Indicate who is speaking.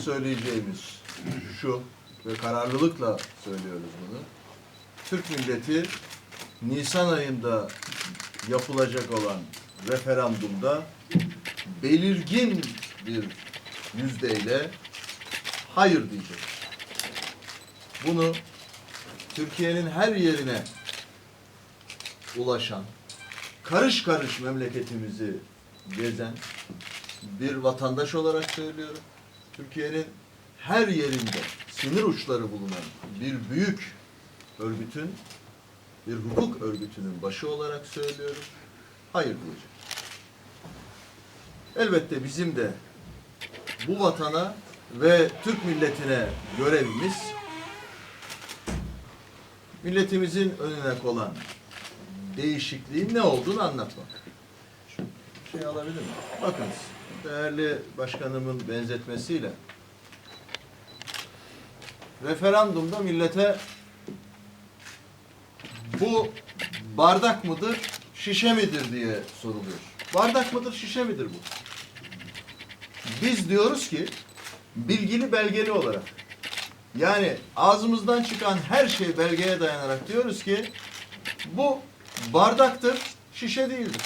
Speaker 1: söyleyeceğimiz şu ve kararlılıkla söylüyoruz bunu. Türk milleti Nisan ayında yapılacak olan referandumda belirgin bir yüzdeyle hayır diyecek. Bunu Türkiye'nin her yerine ulaşan, karış karış memleketimizi gezen bir vatandaş olarak söylüyorum. Türkiye'nin her yerinde sınır uçları bulunan bir büyük örgütün, bir hukuk örgütünün başı olarak söylüyorum. Hayır diyecek. Elbette bizim de bu vatana ve Türk milletine görevimiz milletimizin önüne konan değişikliğin ne olduğunu anlatmak. Şey alabilir miyim? Bakınız, değerli başkanımın benzetmesiyle referandumda millete bu bardak mıdır, şişe midir diye soruluyor. Bardak mıdır, şişe midir bu? Biz diyoruz ki bilgili belgeli olarak yani ağzımızdan çıkan her şey belgeye dayanarak diyoruz ki bu bardaktır, şişe değildir.